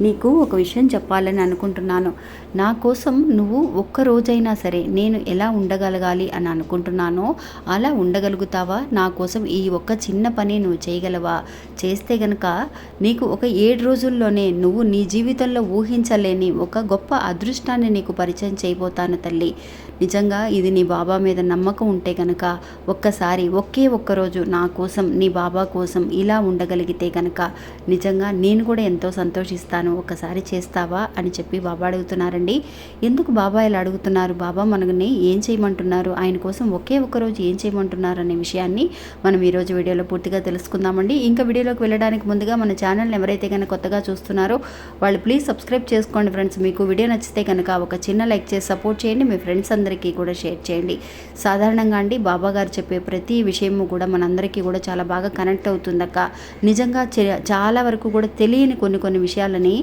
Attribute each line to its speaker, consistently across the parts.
Speaker 1: నీకు ఒక విషయం చెప్పాలని అనుకుంటున్నాను. నా కోసం నువ్వు ఒక్కరోజైనా సరే నేను ఎలా ఉండగలగాలి అని అనుకుంటున్నానో అలా ఉండగలుగుతావా? నా కోసం ఈ ఒక్క చిన్న పని నువ్వు చేయగలవా? చేస్తే గనక నీకు ఒక ఏడు రోజుల్లోనే నువ్వు నీ జీవితంలో ఊహించలేని ఒక గొప్ప అదృష్టాన్ని నీకు పరిచయం చేయబోతాను తల్లి. నిజంగా ఇది నీ బాబా మీద నమ్మకం ఉంటే గనక ఒక్కసారి ఒకే ఒక్క రోజు నా కోసం నీ బాబా కోసం ఇలా ఉండగలిగితే గనక నిజంగా నేను కూడా ఎంతో సంతోషిస్తాను. ఒక్కసారి చేస్తావా అని చెప్పి బాబా అడుగుతున్నారండి. ఎందుకు బాబా ఇలా అడుగుతున్నారు? బాబా మనని ఏం చేయమంటున్నారు? ఆయన కోసం ఒకే ఒక్క రోజు ఏం చేయమంటున్నారు అనే విషయాన్ని మనం ఈరోజు వీడియోలో పూర్తిగా తెలుసుకుందామండి. ఇంకా వీడియోలోకి వెళ్ళడానికి ముందుగా మన ఛానల్ని ఎవరైతే కనుక కొత్తగా చూస్తున్నారో వాళ్ళు ప్లీజ్ సబ్స్క్రైబ్ చేసుకోండి ఫ్రెండ్స్. మీకు వీడియో నచ్చితే కనుక ఒక చిన్న లైక్ చేసి సపోర్ట్ చేయండి. మీ ఫ్రెండ్స్ అందరికీ కూడా షేర్ చేయండి. సాధారణంగా అండి బాబా గారు చెప్పే ప్రతి విషయము కూడా మనందరికీ కూడా చాలా బాగా కనెక్ట్ అవుతుందక్క. నిజంగా చే- చాలా వరకు కూడా తెలియని కొన్ని కొన్ని విషయాలని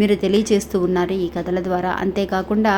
Speaker 1: మీరు తెలియజేస్తూ ఉన్నారు ఈ కథల ద్వారా. అంతేకాకుండా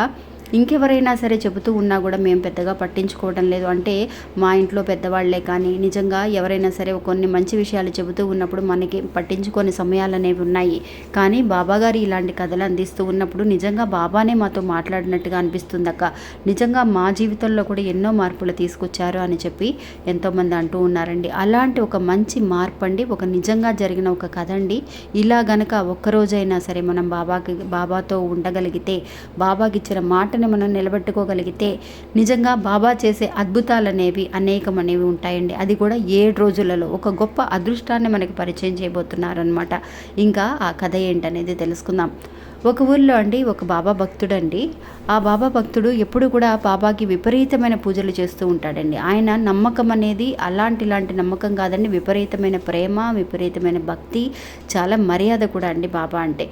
Speaker 1: ఇంకెవరైనా సరే చెబుతూ ఉన్నా కూడా మేము పెద్దగా పట్టించుకోవడం లేదు. అంటే మా ఇంట్లో పెద్దవాళ్ళే కానీ నిజంగా ఎవరైనా సరే కొన్ని మంచి విషయాలు చెబుతూ ఉన్నప్పుడు మనకి పట్టించుకొని సమయాలు అనేవి ఉన్నాయి. కానీ బాబా గారు ఇలాంటి కథలు అందిస్తూ ఉన్నప్పుడు నిజంగా బాబానే మాతో మాట్లాడినట్టుగా అనిపిస్తుంది అక్క. నిజంగా మా జీవితంలో కూడా ఎన్నో మార్పులు తీసుకొచ్చారు అని చెప్పి ఎంతోమంది అంటూ ఉన్నారండి. అలాంటి ఒక మంచి మార్పు అండి ఒక నిజంగా జరిగిన ఒక కథ అండి ఇలా గనక ఒక్కరోజైనా సరే మనం బాబాకి బాబాతో ఉండగలిగితే బాబాకి ఇచ్చిన మాటని మనం నిలబెట్టుకోగలిగితే నిజంగా బాబా చేసే అద్భుతాలు అనేవి అనేకం అనేవి ఉంటాయండి. అది కూడా ఏడు రోజులలో ఒక గొప్ప అదృష్టాన్ని మనకి పరిచయం చేయబోతున్నారనమాట ఇంకా ఆ కథ ఏంటనేది తెలుసుకుందాం. ఒక ఊర్లో అండి ఒక బాబా భక్తుడు అండి ఆ బాబా భక్తుడు ఎప్పుడు కూడా బాబాకి విపరీతమైన పూజలు చేస్తూ ఉంటాడండి. ఆయన నమ్మకం అనేది అలాంటి ఇలాంటి నమ్మకం కాదండి. విపరీతమైన ప్రేమ విపరీతమైన భక్తి చాలా మర్యాద కూడా అండి బాబా అంటే.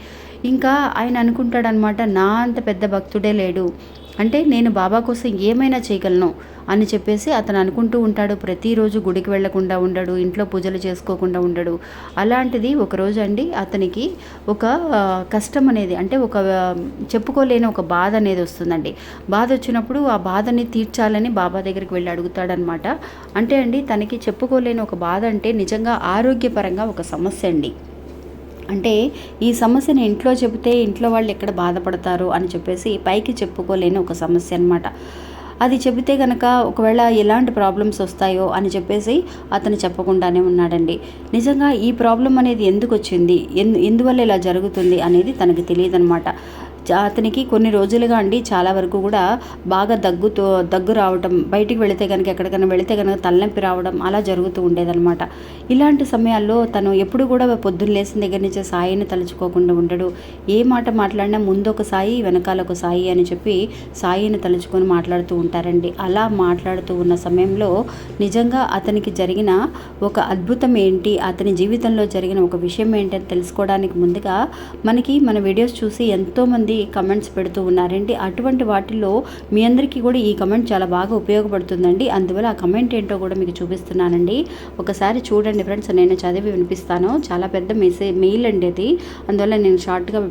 Speaker 1: ఇంకా ఆయన అనుకుంటాడనమాట నా అంత పెద్ద భక్తుడే లేడు. అంటే నేను బాబా కోసం ఏమైనా చేయగలను? అని చెప్పేసి అతను అనుకుంటూ ఉంటాడు. ప్రతిరోజు గుడికి వెళ్ళకుండా ఉండడు ఇంట్లో పూజలు చేసుకోకుండా ఉండడు. అలాంటిది ఒకరోజు అండి అతనికి ఒక కష్టం అనేది అంటే ఒక చెప్పుకోలేని ఒక బాధ అనేది వస్తుందండి. బాధ వచ్చినప్పుడు ఆ బాధని తీర్చాలని బాబా దగ్గరికి వెళ్ళి అడుగుతాడనమాట. అంటే అండి తనకి చెప్పుకోలేని ఒక బాధ అంటే నిజంగా ఆరోగ్యపరంగా ఒక సమస్య అండి. అంటే ఈ సమస్యను ఇంట్లో చెబితే ఇంట్లో వాళ్ళు ఎక్కడ బాధపడతారు అని చెప్పేసి పైకి చెప్పుకోలేని ఒక సమస్య అనమాట అది చెబితే కనుక ఒకవేళ ఎలాంటి ప్రాబ్లమ్స్ వస్తాయో అని చెప్పేసి అతను చెప్పకుండానే ఉన్నాడండి. నిజంగా ఈ ప్రాబ్లం అనేది ఎందుకు వచ్చింది? ఎందు ఎందువల్ల ఇలా జరుగుతుంది అనేది తనకి తెలియదనమాట అతనికి కొన్ని రోజులుగా అండి చాలా వరకు కూడా బాగా దగ్గుతో దగ్గు రావడం బయటికి వెళితే కనుక ఎక్కడికైనా వెళితే కనుక తలనొప్పి రావడం అలా జరుగుతూ ఉండేదన్నమాట. ఇలాంటి సమయాల్లో తను ఎప్పుడు కూడా పొద్దున్న లేచిన దగ్గర నుంచి సాయిని తలుచుకోకుండా ఉండడు. ఏ మాట మాట్లాడినా ముందు ఒక సాయి వెనకాల ఒక సాయి అని చెప్పి సాయిని తలుచుకొని మాట్లాడుతూ ఉంటారండి. అలా మాట్లాడుతూ ఉన్న సమయంలో నిజంగా అతనికి జరిగిన ఒక అద్భుతం ఏంటి అతని జీవితంలో జరిగిన ఒక విషయం ఏంటి అని తెలుసుకోవడానికి ముందుగా మనకి మన వీడియోస్ చూసి ఎంతోమంది కమెంట్స్ పెడుతూ ఉన్నారండి. అటువంటి వాటిల్లో మీ అందరికీ కూడా ఈ కమెంట్ చాలా బాగా ఉపయోగపడుతుందండి. అందువల్ల ఆ కమెంట్ ఏంటో కూడా మీకు చూపిస్తున్నానండి. ఒకసారి చూడండి ఫ్రెండ్స్ నేను చదివి వినిపిస్తాను. చాలా పెద్ద మెసేజ్ మెయిల్ అండి అది. అందువల్ల నేను షార్ట్గా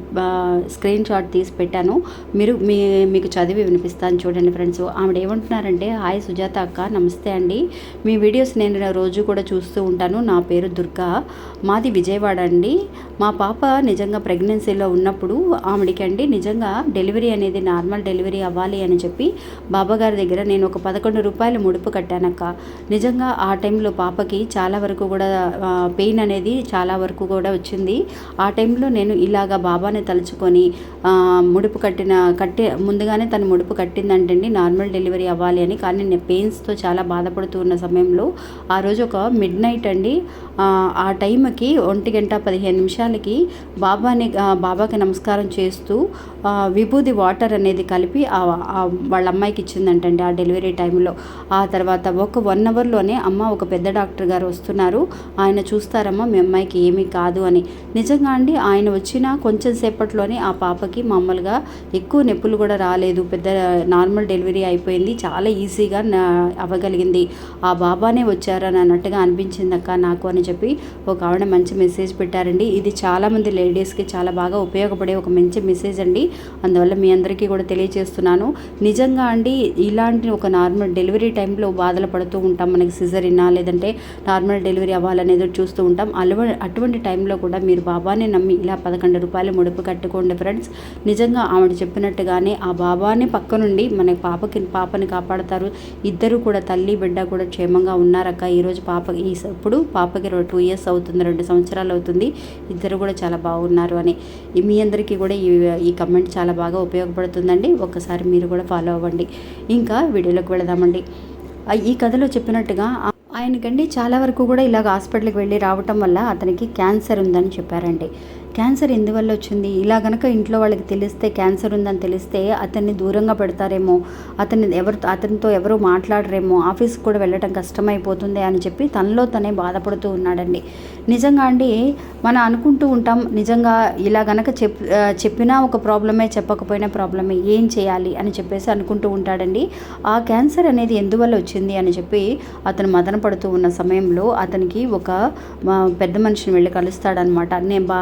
Speaker 1: స్క్రీన్ షాట్ తీసి పెట్టాను. మీరు మీ మీకు చదివి వినిపిస్తాను చూడండి ఫ్రెండ్స్ ఆవిడ ఏమంటున్నారంటే హాయ్ సుజాత అక్క నమస్తే అండి. మీ వీడియోస్ నేను రోజు కూడా చూస్తూ ఉంటాను. నా పేరు దుర్గా. మాది విజయవాడ అండి. మా పాప నిజంగా ప్రెగ్నెన్సీలో ఉన్నప్పుడు ఆవిడకి అండి నిజంగా డెలివరీ అనేది నార్మల్ డెలివరీ అవ్వాలి అని చెప్పి బాబాగారి దగ్గర నేను ఒక పదకొండు రూపాయలు ముడుపు కట్టానక్క. నిజంగా ఆ టైంలో పాపకి చాలా వరకు కూడా పెయిన్ అనేది చాలా వరకు కూడా వచ్చింది. ఆ టైంలో నేను ఇలాగా బాబాని తలుచుకొని ముడుపు కట్టిన కట్టే ముందుగానే తను ముడుపు కట్టిందంటండి నార్మల్ డెలివరీ అవ్వాలి అని కానీ నేను పెయిన్స్తో చాలా బాధపడుతూ ఉన్న సమయంలో ఆ రోజు ఒక మిడ్ నైట్ అండి ఆ, టైంకి ఒంటి గంట పదిహేను నిమిషాలకి బాబాని బాబాకి నమస్కారం చేస్తూ విభూది వాటర్ అనేది కలిపి వాళ్ళ అమ్మాయికి ఇచ్చిందంటండి ఆ డెలివరీ టైంలో. ఆ తర్వాత ఒక వన్ అవర్లోనే అమ్మ ఒక పెద్ద డాక్టర్ గారు వస్తున్నారు. ఆయన చూస్తారమ్మా మీ అమ్మాయికి ఏమీ కాదు అని. నిజంగా అండి ఆయన వచ్చిన కొంచెం సేపట్లోనే ఆ పాపకి మామూలుగా ఎక్కువ నొప్పులు కూడా రాలేదు. పెద్ద నార్మల్ డెలివరీ అయిపోయింది. చాలా ఈజీగా అవ్వగలిగింది. ఆ బాబానే వచ్చారని అన్నట్టుగా అనిపించింది అక్క నాకు అని చెప్పి ఒక ఆవిడ మంచి మెసేజ్ పెట్టారండి. ఇది చాలామంది లేడీస్కి చాలా బాగా ఉపయోగపడే ఒక మంచి మెసేజ్ అండి. అందువల్ల మీ అందరికీ కూడా తెలియజేస్తున్నాను. నిజంగా అండి ఇలాంటి ఒక నార్మల్ డెలివరీ టైంలో బాధలు పడుతూ ఉంటాం. మనకి సిజరినా లేదంటే నార్మల్ డెలివరీ అవ్వాలని ఎదురు చూస్తూ ఉంటాం. అలవ అటువంటి టైంలో కూడా మీరు బాబానే నమ్మి ఇలా పదకొండు రూపాయలు ముడుపు కట్టుకోండి ఫ్రెండ్స్. నిజంగా ఆవిడ చెప్పినట్టుగానే ఆ బాబానే పక్క నుండి మన పాపకి పాపని కాపాడతారు. ఇద్దరు కూడా తల్లి బిడ్డ కూడా క్షేమంగా ఉన్నారక్క. ఈరోజు పాప ఈ ఇప్పుడు పాపకి టూ ఇయర్స్ అవుతుంది రెండు సంవత్సరాలు అవుతుంది. ఇద్దరు కూడా చాలా బాగున్నారు అని. మీ అందరికీ కూడా ఈ కమెంట్ చాలా బాగా ఉపయోగపడుతుందండి. ఒక్కసారి మీరు కూడా ఫాలో అవ్వండి. ఇంకా వీడియోలోకి వెళదామండి. ఈ కథలో చెప్పినట్టుగా ఆయనకండి చాలా వరకు కూడా ఇలాగ హాస్పిటల్కి వెళ్ళి రావటం వల్ల అతనికి క్యాన్సర్ ఉందని చెప్పారండి. క్యాన్సర్ ఎందువల్ల వచ్చింది? ఇలా గనక ఇంట్లో వాళ్ళకి తెలిస్తే క్యాన్సర్ ఉందని తెలిస్తే అతన్ని దూరంగా పెడతారేమో అతన్ని ఎవరు అతనితో ఎవరు మాట్లాడరేమో ఆఫీస్కి కూడా వెళ్ళటం కష్టమైపోతుంది అని చెప్పి తనలో తనే బాధపడుతూ ఉన్నాడండి. నిజంగా అండి మనం అనుకుంటూ ఉంటాం నిజంగా ఇలా గనక చెప్ చెప్పినా ఒక ప్రాబ్లమే చెప్పకపోయినా ప్రాబ్లమే ఏం చేయాలి అని చెప్పేసి అనుకుంటూ ఉంటాడండి. ఆ క్యాన్సర్ అనేది ఎందువల్ల వచ్చింది అని చెప్పి అతను మదన పడుతూ ఉన్న సమయంలో అతనికి ఒక పెద్ద మనిషిని వెళ్ళి కలుస్తాడనమాట నేను బా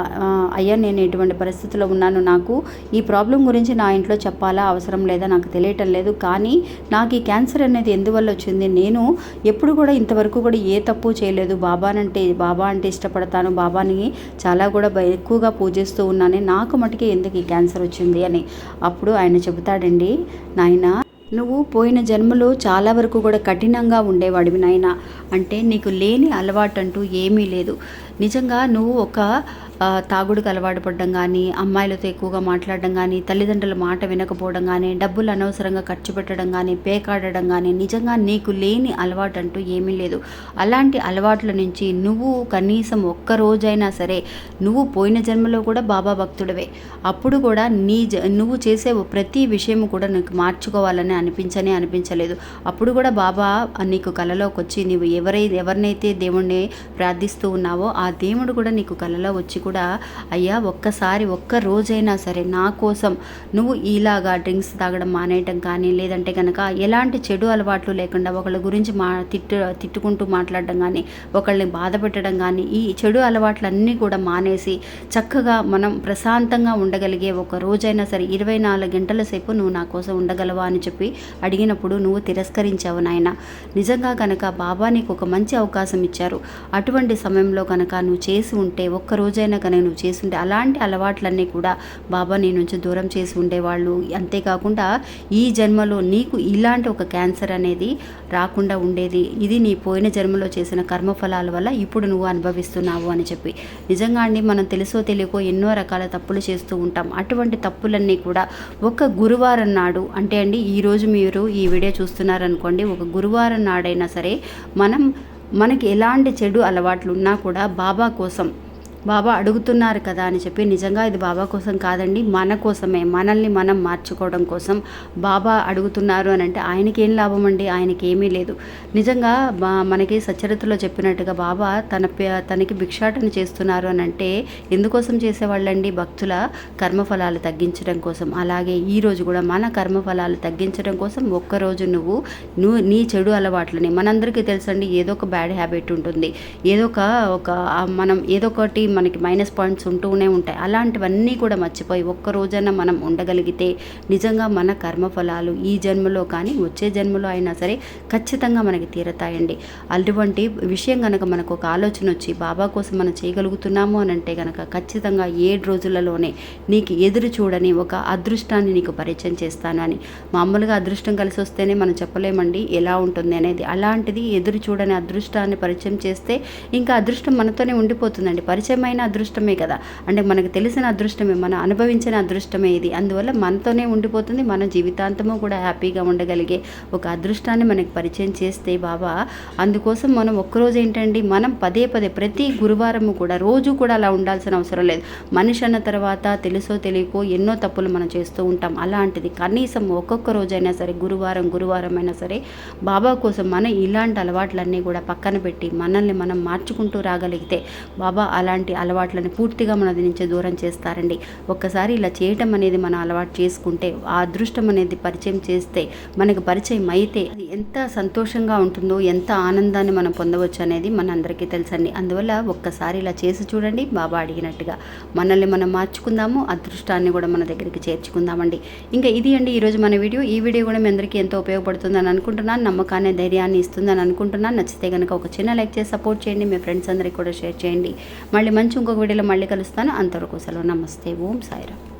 Speaker 1: అయ్యా నేను ఎటువంటి పరిస్థితిలో ఉన్నాను. నాకు ఈ ప్రాబ్లం గురించి నా ఇంట్లో చెప్పాలా అవసరం లేదా నాకు తెలియటం లేదు. కానీ నాకు ఈ క్యాన్సర్ అనేది ఎందువల్ల వచ్చింది? నేను ఎప్పుడు కూడా ఇంతవరకు కూడా ఏ తప్పు చేయలేదు. బాబానంటే బాబా అంటే ఇష్టపడతాను. బాబాని చాలా కూడా ఎక్కువగా పూజిస్తూ ఉన్నాను. నాకు మటుకే ఎందుకు ఈ క్యాన్సర్ వచ్చింది అని అప్పుడు ఆయన చెబుతాడండి నాయనా నువ్వు పోయిన జన్మలో చాలా వరకు కూడా కఠినంగా ఉండేవాడివి నాయన. అంటే నీకు లేని అలవాటు అంటూ ఏమీ లేదు. నిజంగా నువ్వు ఒక తాగుడుకు అలవాటు పడడం కానీ అమ్మాయిలతో ఎక్కువగా మాట్లాడడం కానీ తల్లిదండ్రుల మాట వినకపోవడం కానీ డబ్బులు అనవసరంగా ఖర్చు పెట్టడం కానీ పేకాడడం కానీ నిజంగా నీకు లేని అలవాటు అంటూ ఏమీ లేదు. అలాంటి అలవాట్ల నుంచి నువ్వు కనీసం ఒక్క రోజైనా సరే నువ్వు పోయిన జన్మలో కూడా బాబా భక్తుడవే. అప్పుడు కూడా నీ జ నువ్వు చేసే ప్రతి విషయం కూడా నీకు మార్చుకోవాలని అనిపించనే అనిపించలేదు. అప్పుడు కూడా బాబా నీకు కలలోకి వచ్చి నీవు ఎవరై ఎవరినైతే దేవుణ్ణి ప్రార్థిస్తూ ఉన్నావో ఆ ఆ దేవుడు కూడా నీకు కలలో వచ్చి కూడా అయ్యా ఒక్కసారి ఒక్క రోజైనా సరే నా కోసం నువ్వు ఇలాగా డ్రింక్స్ తాగడం మానేయటం కానీ లేదంటే కనుక ఎలాంటి చెడు అలవాట్లు లేకుండా ఒకళ్ళ గురించి మా తిట్టు తిట్టుకుంటూ మాట్లాడడం కానీ ఒకళ్ళని బాధ పెట్టడం కానీ ఈ చెడు అలవాట్లన్నీ కూడా మానేసి చక్కగా మనం ప్రశాంతంగా ఉండగలిగే ఒక రోజైనా సరే ఇరవై నాలుగు గంటల సేపు నువ్వు నా కోసం ఉండగలవా? అని చెప్పి అడిగినప్పుడు నువ్వు తిరస్కరించావు నాయన. నిజంగా కనుక బాబా నీకు ఒక మంచి అవకాశం ఇచ్చారు. అటువంటి సమయంలో కనుక నువ్వు చేసి ఉంటే ఒక్కరోజైనా కనుక నువ్వు చేసి ఉంటే అలాంటి అలవాట్లన్నీ కూడా బాబా నీ నుంచి దూరం చేసి ఉండేవాళ్ళు. అంతేకాకుండా ఈ జన్మలో నీకు ఇలాంటి ఒక క్యాన్సర్ అనేది రాకుండా ఉండేది. ఇది నీ పోయిన జన్మలో చేసిన కర్మఫలాల వల్ల ఇప్పుడు నువ్వు అనుభవిస్తున్నావు అని చెప్పి. నిజంగా అండి మనం తెలుసో తెలియకో ఎన్నో రకాల తప్పులు చేస్తూ ఉంటాం. అటువంటి తప్పులన్నీ కూడా ఒక గురువారం నాడు అంటే అండి ఈరోజు మీరు ఈ వీడియో చూస్తున్నారనుకోండి ఒక గురువారం నాడైనా సరే మనం మనకి ఎలాంటి చెడు అలవాట్లు ఉన్నా కూడా బాబా కోసం బాబా అడుగుతున్నారు కదా అని చెప్పి నిజంగా ఇది బాబా కోసం కాదండి మన కోసమే మనల్ని మనం మార్చుకోవడం కోసం బాబా అడుగుతున్నారు అని అంటే ఆయనకి ఏం లాభం అండి ఆయనకి ఏమీ లేదు. నిజంగా బా- మనకి సచరిత్రలో చెప్పినట్టుగా బాబా తన పే- తనకి భిక్షాటన చేస్తున్నారు అని అంటే ఎందుకోసం చేసేవాళ్ళండి భక్తుల కర్మఫలాలు తగ్గించడం కోసం? అలాగే ఈ రోజు కూడా మన కర్మఫలాలు తగ్గించడం కోసం ఒక్కరోజు నువ్వు నువ్వు నీ చెడు అలవాట్లని మనందరికీ తెలుసండి ఏదో ఒక బ్యాడ్ హ్యాబిట్ ఉంటుంది. ఏదో ఒక ఒక మనం ఏదో ఒకటి మనకి మైనస్ పాయింట్స్ ఉంటూనే ఉంటాయి. అలాంటివన్నీ కూడా మర్చిపోయి ఒక్క రోజైనా మనం ఉండగలిగితే నిజంగా మన కర్మఫలాలు ఈ జన్మలో కానీ వచ్చే జన్మలో అయినా సరే ఖచ్చితంగా మనకి తీరతాయండి. అటువంటి విషయం కనుక మనకు ఒక ఆలోచన వచ్చి బాబా కోసం మనం చేయగలుగుతున్నాము అని అంటే కనుక ఖచ్చితంగా ఏడు రోజులలోనే నీకు ఎదురు చూడని ఒక అదృష్టాన్ని నీకు పరిచయం చేస్తాను అని. మామూలుగా అదృష్టం కలిసి వస్తేనే మనం చెప్పలేమండి ఎలా ఉంటుంది అనేది. అలాంటిది ఎదురు చూడని అదృష్టాన్ని పరిచయం చేస్తే ఇంకా అదృష్టం మనతోనే ఉండిపోతుందండి. పరిచయం పరిచయమైన అదృష్టమే కదా. అంటే మనకు తెలిసిన అదృష్టమే మనం అనుభవించిన అదృష్టమే ఇది. అందువల్ల మనతోనే ఉండిపోతుంది మన జీవితాంతము కూడా హ్యాపీగా ఉండగలిగే ఒక అదృష్టాన్ని మనకి పరిచయం చేస్తే బాబా. అందుకోసం మనం ఒక్కరోజు ఏంటండి మనం పదే పదే ప్రతి గురువారము కూడా రోజు కూడా అలా ఉండాల్సిన అవసరం లేదు. మనిషి అన్న తర్వాత తెలుసో తెలియకో ఎన్నో తప్పులు మనం చేస్తూ ఉంటాం. అలాంటిది కనీసం ఒక్కొక్క రోజైనా సరే గురువారం గురువారం అయినా సరే బాబా కోసం మనం ఇలాంటి అలవాట్లన్నీ కూడా పక్కన పెట్టి మనల్ని మనం మార్చుకుంటూ రాగలిగితే బాబా అలాంటి అలవాట్లను పూర్తిగా మన నుంచి దూరం చేస్తారండి. ఒక్కసారి ఇలా చేయటం అనేది మనం అలవాటు చేసుకుంటే ఆ అదృష్టం అనేది పరిచయం చేస్తే మనకు పరిచయం అయితే అది ఎంత సంతోషంగా ఉంటుందో ఎంత ఆనందాన్ని మనం పొందవచ్చు అనేది మనందరికీ తెలుసండి. అందువల్ల ఒక్కసారి ఇలా చేసి చూడండి బాబా అడిగినట్టుగా. మనల్ని మనం మార్చుకుందాము అదృష్టాన్ని కూడా మన దగ్గరికి చేర్చుకుందామండి. ఇంకా ఇది అండి ఈరోజు మన వీడియో. ఈ వీడియో కూడా మీ అందరికీ ఎంతో ఉపయోగపడుతుందని అనుకుంటున్నాను. నమ్మకాన్ని ధైర్యాన్ని ఇస్తుందని అనుకుంటున్నాను. నచ్చితే కనుక ఒక చిన్న లైక్ చేసి సపోర్ట్ చేయండి. మీ ఫ్రెండ్స్ అందరికీ కూడా షేర్ చేయండి. మళ్ళీ మంచి ఇంకొక వీడియోలో మళ్ళీ కలుస్తాను. అంతవరకు సెలవు. నమస్తే. ఓం సాయిరామ్.